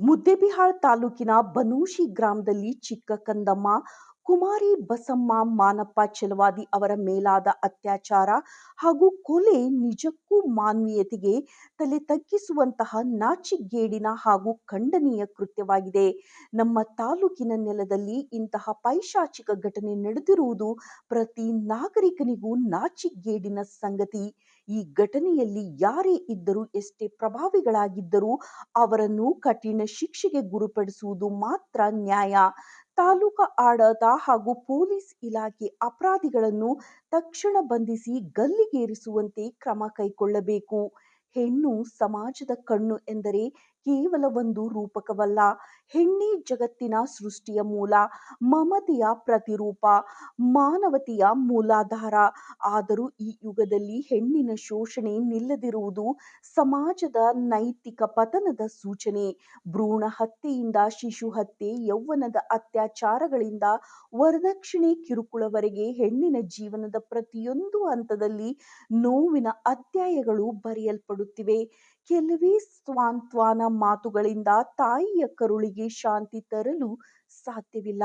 ಮುದ್ದೇಬಿಹಾಳ್ ತಾಲೂಕಿನ ಬನೂಶಿ ಗ್ರಾಮದಲ್ಲಿ ಚಿಕ್ಕ ಕಂದಮ್ಮ, ಕುಮಾರಿ ಬಸಮ್ಮ ಮಾನಪ್ಪ ಚಲವಾದಿ ಅವರ ಮೇಲಾದ ಅತ್ಯಾಚಾರ ಹಾಗೂ ಕೊಲೆ ನಿಜಕ್ಕೂ ಮಾನವೀಯತೆಗೆ ತಲೆ ತಗ್ಗಿಸುವಂತಹ ನಾಚಿಗೇಡಿನ ಹಾಗೂ ಖಂಡನೀಯ ಕೃತ್ಯವಾಗಿದೆ. ನಮ್ಮ ತಾಲೂಕಿನ ನೆಲದಲ್ಲಿ ಇಂತಹ ಪೈಶಾಚಿಕ ಘಟನೆ ನಡೆದಿರುವುದು ಪ್ರತಿ ನಾಗರಿಕನಿಗೂ ನಾಚಿಗೇಡಿನ ಸಂಗತಿ. ಈ ಘಟನೆಯಲ್ಲಿ ಯಾರೇ ಇದ್ದರೂ, ಎಷ್ಟೇ ಪ್ರಭಾವಿಗಳಾಗಿದ್ದರೂ, ಅವರನ್ನು ಕಠಿಣ ಶಿಕ್ಷೆಗೆ ಗುರುಪಡಿಸುವುದು ಮಾತ್ರ ನ್ಯಾಯ. ತಾಲೂಕು ಆಡಳಿತ ಹಾಗೂ ಪೊಲೀಸ್ ಇಲಾಖೆ ಅಪರಾಧಿಗಳನ್ನು ತಕ್ಷಣ ಬಂಧಿಸಿ ಗಲ್ಲಿಗೇರಿಸುವಂತೆ ಕ್ರಮ ಕೈಗೊಳ್ಳಬೇಕು. ಹೆಣ್ಣು ಸಮಾಜದ ಕಣ್ಣು ಎಂದರೆ ಕೇವಲ ಒಂದು ರೂಪಕವಲ್ಲ. ಹೆಣ್ಣಿ ಜಗತ್ತಿನ ಸೃಷ್ಟಿಯ ಮೂಲ, ಮಮತೆಯ ಪ್ರತಿರೂಪ, ಮಾನವತೆಯ ಮೂಲಾಧಾರ. ಆದರೂ ಈ ಯುಗದಲ್ಲಿ ಹೆಣ್ಣಿನ ಶೋಷಣೆ ನಿಲ್ಲದಿರುವುದು ಸಮಾಜದ ನೈತಿಕ ಪತನದ ಸೂಚನೆ. ಭ್ರೂಣ ಹತ್ಯೆಯಿಂದ ಶಿಶು ಹತ್ಯೆ, ಯೌವನದ ಅತ್ಯಾಚಾರಗಳಿಂದ ವರದಕ್ಷಿಣೆ ಕಿರುಕುಳವರೆಗೆ ಹೆಣ್ಣಿನ ಜೀವನದ ಪ್ರತಿಯೊಂದು ಹಂತದಲ್ಲಿ ನೋವಿನ ಅಧ್ಯಾಯಗಳು ಬರೆಯಲ್ಪಡುತ್ತಿವೆ. ಕೆಲವೇ ಸಾಂತ್ವನ ಮಾತುಗಳಿಂದ ತಾಯಿಯ ಕರುಳಿಗೆ ಶಾಂತಿ ತರಲು ಸಾಧ್ಯವಿಲ್ಲ.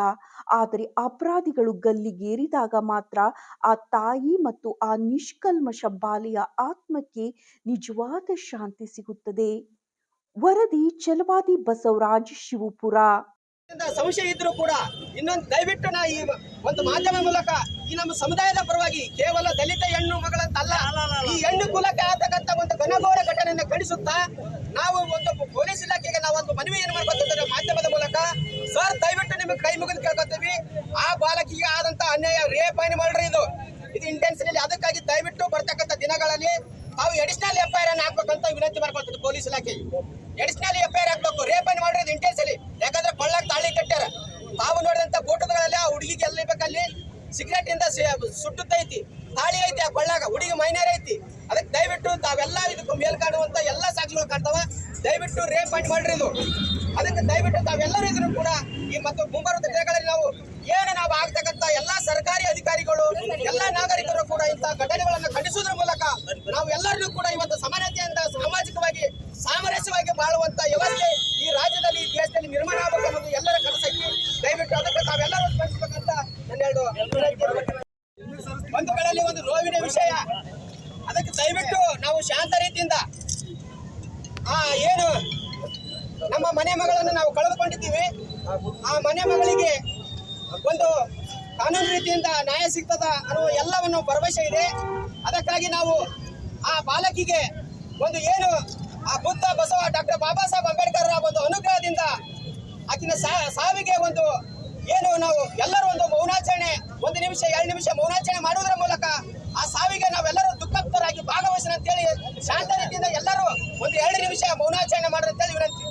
ಆದರೆ ಅಪರಾಧಿಗಳು ಗಲ್ಲಿಗೇರಿದಾಗ ಮಾತ್ರ ಆ ತಾಯಿ ಮತ್ತು ಆ ನಿಷ್ಕಲ್ಮಶ ಬಾಲಿಯ ಆತ್ಮಕ್ಕೆ ನಿಜವಾದ ಶಾಂತಿ ಸಿಗುತ್ತದೆ. ವರದಿ ಚಲವಾದಿ ಬಸವರಾಜ್ ಶಿವಪುರ. ಸಂಶಯ ಇದ್ರೂ ಕೂಡ ಇನ್ನೊಂದು ದಯವಿಟ್ಟು ನಾ ಈ ಒಂದು ಮಾಧ್ಯಮ ಮೂಲಕ ಈ ನಮ್ಮ ಸಮುದಾಯದ ಪರವಾಗಿ ಕೇವಲ ದಲಿತ ಹೆಣ್ಣು ಮಗಳಂತಲ್ಲ ಈ ಹೆಣ್ಣು ಕುಲಕ್ಕೆ ಆತಕ್ಕಂಥ ಒಂದು ಘನಘೋರ ಘಟನೆಯನ್ನು ಖಂಡಿಸುತ್ತಾ ನಾವು ಒಂದು ಪೊಲೀಸ್ ಇಲಾಖೆಗೆ ನಾವು ಒಂದು ಮನವಿಯನ್ನು ಮಾಡ್ಕೊತಿದ್ದೇವೆ ಮಾಧ್ಯಮದ ಮೂಲಕ, ಸರ್, ದಯವಿಟ್ಟು ನಿಮಗೆ ಕೈ ಮುಗಿದು ಕೇಳ್ಕೊತೀವಿ. ಆ ಬಾಲಕಿಗೆ ಆದಂತ ಅನ್ಯಾಯ ರೇಪ್ ಆಯ್ನ ಮಾಡ್ರಿ ಇದು. ಇದು ಇಂಟೆನ್ಷನಲಿ ಅದಕ್ಕಾಗಿ ದಯವಿಟ್ಟು ಬರ್ತಕ್ಕಂಥ ದಿನಗಳಲ್ಲಿ ತಾವು ಎಡಿಷನಲ್ ಎಫ್ಐಆರ್ ಅನ್ನು ಹಾಕ್ಬೇಕಂತ ವಿನಂತಿ ಮಾಡ್ಕೊಳ್ತೀವಿ ಪೊಲೀಸ್ ಇಲಾಖೆ ಎಡಿಷನಲ್ ಎಫ್ಐಆರ್ ಹಾಕ್ಬೇಕು ರೇಪ್ ಆಯ್ನ ಮಾಡ್ರಿ ಯಾಕಂದ್ರೆ ಕೊಳ್ಳಾಗ ತಾಳಿ ಕಟ್ಟ್ಯಾರ ತಾವು ನೋಡಿದಂತ ಫೋಟೋಗಳಲ್ಲಿ ಆ ಹುಡುಗಿಗೆ ಎಲ್ಲಿ ಬೇಕಲ್ಲಿ ಸಿಗರೇಟ್ ಇಂದ ಸುಟ್ಟುತ್ತೈತಿ ತಾಳಿ ಐತಿ, ಆ ಕೊಳ್ಳಾಗ ಹುಡುಗಿ ಮೈನರ್ ಐತಿ. ಅದಕ್ಕೆ ದಯವಿಟ್ಟು ತಾವೆಲ್ಲ ಇದಕ್ಕೂ ಮೇಲ್ ಕಾಣುವಂತ ಎಲ್ಲ ಸಾಕ್ಷಿಗಳು ಕಾಣ್ತಾವ. ದಯವಿಟ್ಟು ರೇಪ್ ಮಾಡಿ ಮಾಡ್ರಿ ಇದು. ಅದಕ್ಕೆ ದಯವಿಟ್ಟು ತಾವೆಲ್ಲರೂ ಇದ್ರು ಕೂಡ ಈ ಮತ್ತು ಮುಂಬರುವ ದಿನಗಳಲ್ಲಿ ನಾವು ಏನು ನಾವು ಆಗ್ತಕ್ಕಂಥ ಎಲ್ಲಾ ಸರ್ಕಾರಿ ಅಧಿಕಾರಿಗಳು, ಎಲ್ಲಾ ನಾಗರಿಕರು ಕೂಡ ಇಂತಹ ಘಟನೆಗಳನ್ನು ಖಂಡಿಸುವುದರ ಮೂಲಕ ನಾವು ಎಲ್ಲರಿಗೂ ಕೂಡ ಇವತ್ತು ಸಮಾನತೆಯಿಂದ ಸಾಮಾಜಿಕವಾಗಿ, ಸಾಮರಸ್ಯವಾಗಿ ಬಾಳುವಂತ ವ್ಯವಸ್ಥೆ ಈ ರಾಜ್ಯದಲ್ಲಿ ಈ ದೇಶದಲ್ಲಿ ನಿರ್ಮಾಣ ಆಗಬೇಕು ಅನ್ನೋದು ಎಲ್ಲರ ಕನಸೈತಿ ದಯವಿಟ್ಟು ಅದಕ್ಕೆ ತಾವೆಲ್ಲರೂ ಸ್ಪಂದಿಸಬೇಕಂತ ನನ್ನ ಎರಡು ಬಂಧುಗಳಲ್ಲಿ ಒಂದು ನೋವಿನ ವಿಷಯ ಅದಕ್ಕೆ ದಯವಿಟ್ಟು ನಾವು ಶಾಂತ ರೀತಿಯಿಂದ, ಆ, ಏನು, ನಮ್ಮ ಮನೆ ಮಗಳನ್ನು ನಾವು ಕಳೆದುಕೊಂಡಿದ್ದೀವಿ. ಆ ಮನೆ ಮಗಳಿಗೆ ಒಂದು ಕಾನೂನು ರೀತಿಯಿಂದ ನ್ಯಾಯ ಸಿಗ್ತದ ಅನ್ನುವ ಎಲ್ಲವನ್ನು ಭರವಸೆ ಇದೆ. ಅದಕ್ಕಾಗಿ ನಾವು ಆ ಬಾಲಕಿಗೆ ಒಂದು ಏನು, ಆ ಬುದ್ಧ ಬಸವ ಡಾಕ್ಟರ್ ಬಾಬಾ ಸಾಹೇಬ್ ಅಂಬೇಡ್ಕರ್ ಒಂದು ಅನುಗ್ರಹದಿಂದ ಆಕಿನ ಸಾವಿಗೆ ಒಂದು ಏನು ನಾವು ಎಲ್ಲರೂ ಒಂದು ಮೌನಾಚರಣೆ, ಒಂದು ನಿಮಿಷ, ಎರಡು ನಿಮಿಷ ಮೌನಾಚರಣೆ ಮಾಡುವುದರ ಮೂಲಕ ಆ ಸಾವಿಗೆ ನಾವೆಲ್ಲರೂ ದುಃಖಪ್ತರಾಗಿ ಭಾಗವಹಿಸೋಣ ಅಂತೇಳಿ ಶಾಂತ ರೀತಿಯಿಂದ ಎಲ್ಲರೂ ಒಂದು ಎರಡು ನಿಮಿಷ ಮೌನಾಚರಣೆ ಮಾಡ್ರಿ ಅಂತೇಳಿ ವಿನಂತಿ.